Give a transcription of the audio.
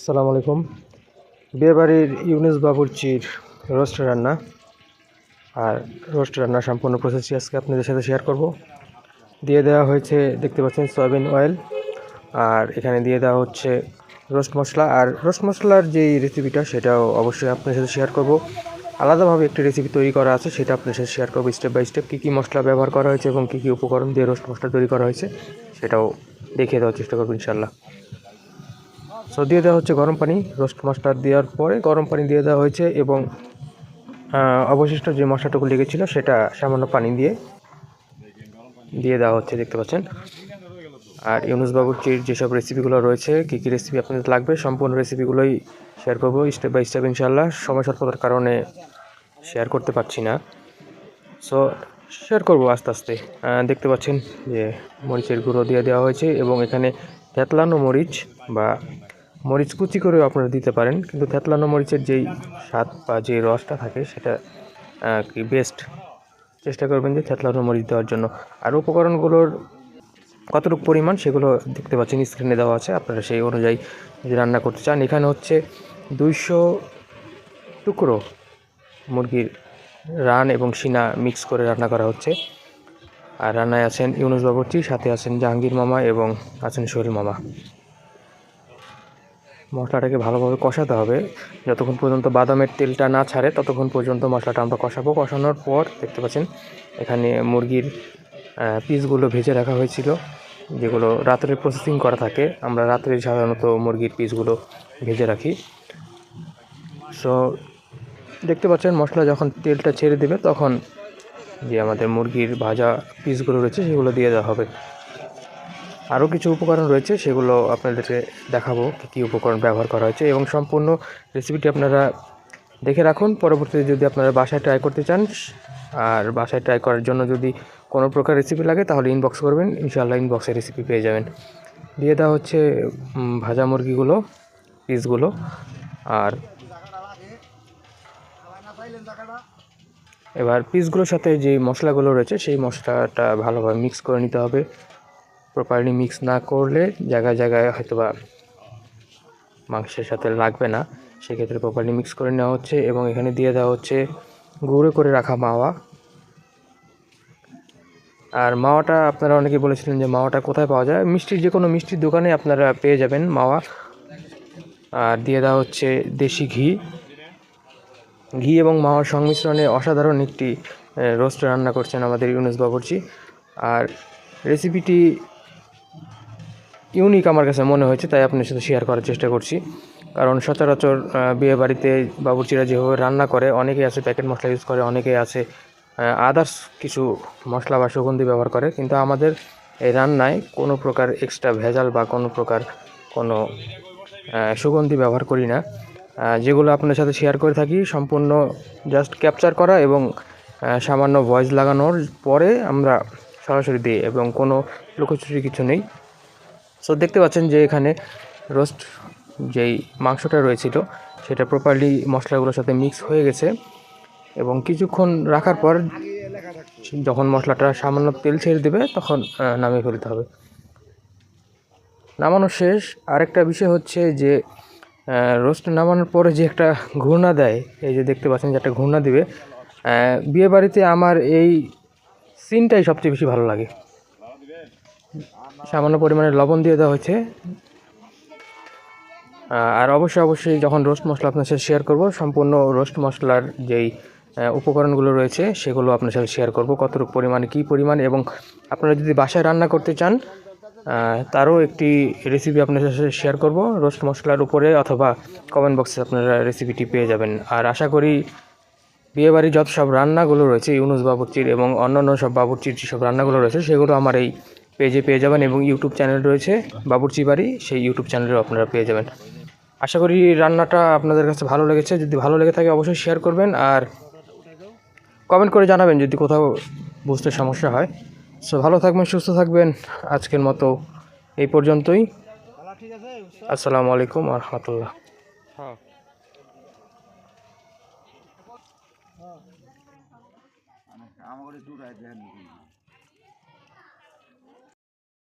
আসসালামু আলাইকুম। বিয়েবাড়ির ইউনুস বাবুর্চির রোস্ট রান্না আর রোস্ট রান্না সম্পূর্ণ প্রসেসটি আজকে আপনাদের সাথে শেয়ার করব। দিয়ে দেওয়া হয়েছে, দেখতে পাচ্ছেন, সয়াবিন অয়েল আর এখানে দিয়ে দেওয়া হচ্ছে রোস্ট মশলা। আর রোস্ট মশলার যেই রেসিপিটা সেটাও অবশ্যই আপনাদের সাথে শেয়ার করব। আলাদাভাবে একটি রেসিপি তৈরি করা আছে, সেটা আপনাদের সাথে শেয়ার করব স্টেপ বাই স্টেপ কী কী মশলা ব্যবহার করা হয়েছে এবং কী কী উপকরণ দিয়ে রোস্ট মশলা তৈরি করা হয়েছে, সেটাও দেখিয়ে দেওয়ার চেষ্টা করব ইনশাল্লাহ সো দিয়ে দেওয়া হচ্ছে গরম পানি রোস্ট মশলা দেওয়ার পরে গরম পানি দিয়ে দেওয়া হয়েছে এবং অবশিষ্ট যে মশলাটুকু লেগেছিল সেটা সামান্য পানি দিয়ে দিয়ে দেওয়া হচ্ছে, দেখতে পাচ্ছেন। আর ইউনুস বাবুর্চির যেসব রেসিপিগুলো রয়েছে, কী কী রেসিপি আপনাদের লাগবে, সম্পূর্ণ রেসিপিগুলোই শেয়ার করব স্টেপ বাই স্টেপ ইনশাল্লাহ সময় স্বল্পতার কারণে শেয়ার করতে পারছি না। সো শেয়ার করব আস্তে আস্তে। দেখতে পাচ্ছেন যে মরিচের গুঁড়ো দিয়ে দেওয়া হয়েছে এবং এখানে থেতলানো মরিচ বা মরিচ কুচি করেও আপনারা দিতে পারেন, কিন্তু থেতলানো মরিচের যেই স্বাদ বা যে রসটা থাকে সেটা কি বেস্ট চেষ্টা করবেন যে থেতলানো মরিচ দেওয়ার জন্য। আর উপকরণগুলোর কতটুকু পরিমাণ সেগুলো দেখতে পাচ্ছেন স্ক্রিনে দেওয়া আছে, আপনারা সেই অনুযায়ী যদি রান্না করতে চান। এখানে হচ্ছে দুইশো টুকরো মুরগির রান এবং সিনা মিক্স করে রান্না করা হচ্ছে। আর রান্নায় আছেন ইউনুস বাবুর্চি সাথে আছেন জাহাঙ্গীর মামা এবং আছেন সোহেল মামা। মশলাটাকে ভালোভাবে কষাতে হবে। যতক্ষণ পর্যন্ত বাদামের তেলটা না ছাড়ে, ততক্ষণ পর্যন্ত মশলাটা আমরা কষাবো। কষানোর পর দেখতে পাচ্ছেন, এখানে মুরগির পিসগুলো ভেজে রাখা হয়েছিল, যেগুলো রাত্রে প্রসেসিং করা থাকে। আমরা রাত্রে সাধারণত মুরগির পিসগুলো ভেজে রাখি। সো দেখতে পাচ্ছেন, মশলা যখন তেলটা ছেড়ে দেবে, তখন যে আমাদের মুরগির ভাজা পিসগুলো রয়েছে, সেগুলো দিয়ে দেওয়া হবে। আরও কিছু উপকরণ রয়েছে, সেগুলো আপনাদেরকে দেখাবো কী কী উপকরণ ব্যবহার করা হয়েছে এবং সম্পূর্ণ রেসিপিটি আপনারা দেখে রাখুন। পরবর্তীতে যদি আপনারা বাসায় ট্রাই করতে চান, আর বাসায় ট্রাই করার জন্য যদি কোনো প্রকার রেসিপি লাগে, তাহলে ইনবক্স করবেন, ইনশাআল্লাহ ইনবক্সে রেসিপি পেয়ে যাবেন। দিয়ে দেওয়া হচ্ছে ভাজা মুরগিগুলো পিসগুলো আর এবার পিসগুলোর সাথে যে মশলাগুলো রয়েছে, সেই মশলাটা ভালোভাবে মিক্স করে নিতে হবে। প্রপারলি মিক্স না করলে জায়গায় জায়গায় হয়তো বা মাংসের সাথে লাগবে না। সেক্ষেত্রে প্রপারলি মিক্স করে নেওয়া হচ্ছে এবং এখানে দিয়ে দেওয়া হচ্ছে গুঁড়ো করে রাখা মাওয়া। আর মাওয়াটা আপনারা অনেকে বলেছিলেন যে মাওয়াটা কোথায় পাওয়া যায়? মিষ্টির যে কোনো মিষ্টির দোকানে আপনারা পেয়ে যাবেন মাওয়া। আর দিয়ে দেওয়া হচ্ছে দেশি ঘি। ঘি এবং মাওয়ার সংমিশ্রণে অসাধারণ একটি রোস্ট রান্না করছেন আমাদের ইউনুস বাবুর্চি। আর রেসিপিটি ইউনিক আমার কাছে মনে হয়েছে, তাই আপনার সাথে শেয়ার করার চেষ্টা করছি। কারণ সচরাচর বিয়ে বাড়িতে বাবুর্চিরা যেভাবে রান্না করে, অনেকেই আছে প্যাকেট মশলা ইউজ করে, অনেকেই আছে আদার্স কিছু মশলা বা সুগন্ধি ব্যবহার করে। কিন্তু আমাদের এই রান্নায় কোনো প্রকার এক্সট্রা ভেজাল বা কোনো প্রকার কোনো সুগন্ধি ব্যবহার করি না। যেগুলো আপনার সাথে শেয়ার করে থাকি, সম্পূর্ণ জাস্ট ক্যাপচার করা এবং সামান্য ভয়েস লাগানোর পরে আমরা সরাসরি দিই এবং কোনো লুকোচুরি কিছু নেই। সো দেখতে পাচ্ছেন যে এখানে রোস্ট যেই মাংসটা রয়েছিল সেটা প্রপারলি মশলাগুলোর সাথে মিক্স হয়ে গেছে এবং কিছুক্ষণ রাখার পর যখন মশলাটা সামান্য তেল ছেড়ে দেবে তখন নামিয়ে ফেলতে হবে। নামানো শেষ। আরেকটা বিষয় হচ্ছে যে রোস্ট নামানোর পরে যে একটা ঘূর্ণা দেয় এই যে দেখতে পাচ্ছেন যে একটা ঘূর্ণা দিবে আহ, বিয়ে বাড়িতে আমার এই সিনটাই সবচেয়ে বেশি ভালো লাগে। সামান্য পরিমাণে লবণ দিয়ে দেওয়া হয়েছে। আর অবশ্যই অবশ্যই যখন রোস্ট মশলা আপনার সাথে শেয়ার করব, সম্পূর্ণ রোস্ট মশলার যেই উপকরণগুলো রয়েছে, সেগুলো আপনার সাথে শেয়ার করব, কতটুকু পরিমাণে, কী পরিমাণ এবং আপনারা যদি বাসায় রান্না করতে চান তারও একটি রেসিপি আপনার সাথে শেয়ার করব, রোস্ট মশলার উপরে অথবা কমেন্ট বক্সে আপনারা রেসিপিটি পেয়ে যাবেন। আর আশা করি বিয়েবাড়ির যত সব রান্নাগুলো রয়েছে, ইউনুস বাবুর্চির এবং অন্যান্য সব বাবুর্চির যেসব রান্নাগুলো রয়েছে, সেগুলো আমার এই পেজে পেয়ে যাবেন এবং ইউটিউব চ্যানেল রয়েছে বাবুর্চি বাড়ি, সেই ইউটিউব চ্যানেলেও আপনারা পেয়ে যাবেন। আশা করি রান্নাটা আপনাদের কাছে ভালো লেগেছে। যদি ভালো লেগে থাকে অবশ্যই শেয়ার করবেন আর কমেন্ট করে জানাবেন যদি কোথাও বুঝতে সমস্যা হয়। সো ভালো থাকবেন, সুস্থ থাকবেন। আজকের মতো এই পর্যন্তই। আসসালামু আলাইকুম রহমতুল্লাহ রাইট হ্যান্ড